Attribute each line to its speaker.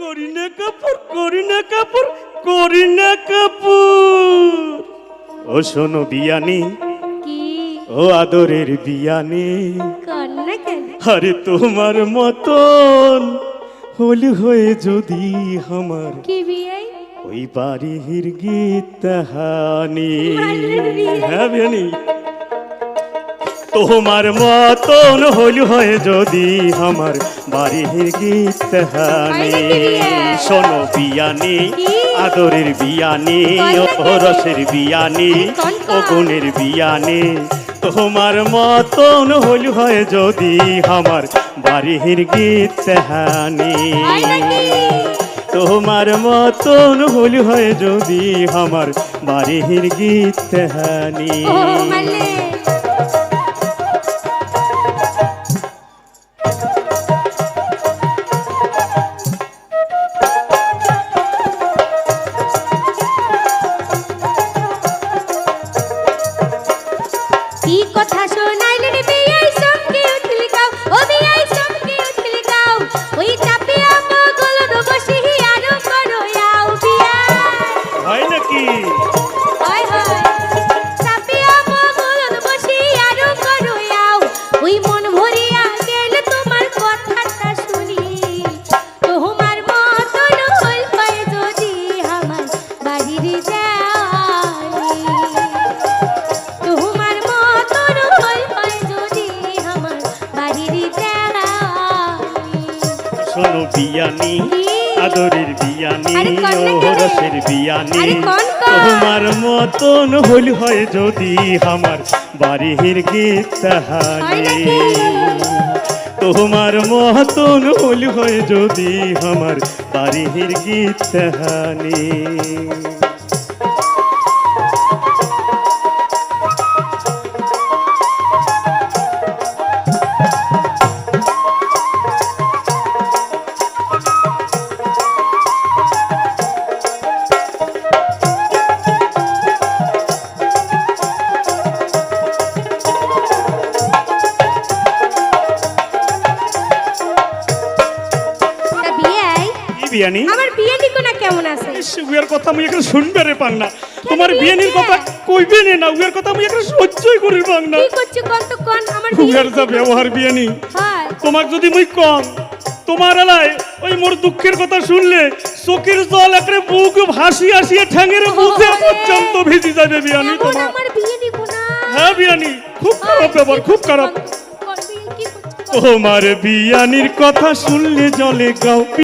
Speaker 1: করিনা কাপুর করিনা কাপুর করিনা কাপুর। ও শোনো বিয়ানি
Speaker 2: কি?
Speaker 1: ও আদরের বিয়ানি।
Speaker 2: কেন?
Speaker 1: আরে তোমার মতন হল হয়ে যদি আমার
Speaker 2: কি
Speaker 1: ওই বাড়ির গীত তাহানি। হ্যাঁ বিয়ানি। তোমার মতন হইল হয়ে যদি আমার বাড়ির গীত
Speaker 2: বিয়ে?
Speaker 1: শোনো বিয়ানি আদরের বিয়ানি ও রসের বিয়ানি ও গুণের বিয়ানি। তোমার মতন হইল হয় যদি আমার বাড়ির গীত
Speaker 2: নাকি
Speaker 1: তোমার মতন হইল হয় যদি আমার বাড়ির গীত তাহানি
Speaker 2: কথা শোনাইলে শোনো
Speaker 1: বিয়ানি আদরের বিয়ানি? রসের বিয়ানি? তোমার মতন হইল হয় যদি আমার বাড়ির গীত তাহানি। তোমার মতন হইল হয় যদি আমার বাড়ির গীত তাহানি। বিয়ানি?
Speaker 2: আমার বিয়ে নিকো না কেমন আছে?
Speaker 1: উয়ার কথা আমি এখানে শুনবে রে পাং না তোমার
Speaker 2: বিয়ে
Speaker 1: বিয়ানির কথা কইবে নে না উয়ার কথা এখানে সহ্যই করি পাং না।
Speaker 2: কি করছ কোন তো কোন? আমার
Speaker 1: উয়ার যা ব্যবহার বিয়ানি।
Speaker 2: হয়।
Speaker 1: তোমার যদি মুই কম তোমার এলায় ওই মোর দুঃখের কথা শুনলে চোখের জল একরে বুক ভাসি আসিয়ে ঠ্যাঙের বুঝে পর্যন্ত ভিজি যাবে বিয়ানি তোমার।
Speaker 2: আমার বিয়ে নিকো
Speaker 1: হ্যাঁ বিয়ানি খুব খারাপ ব্যাপার খুব খারাপ।
Speaker 2: কোন?
Speaker 1: তোমার বিয়ানির কথা শুনলে জলে গাও।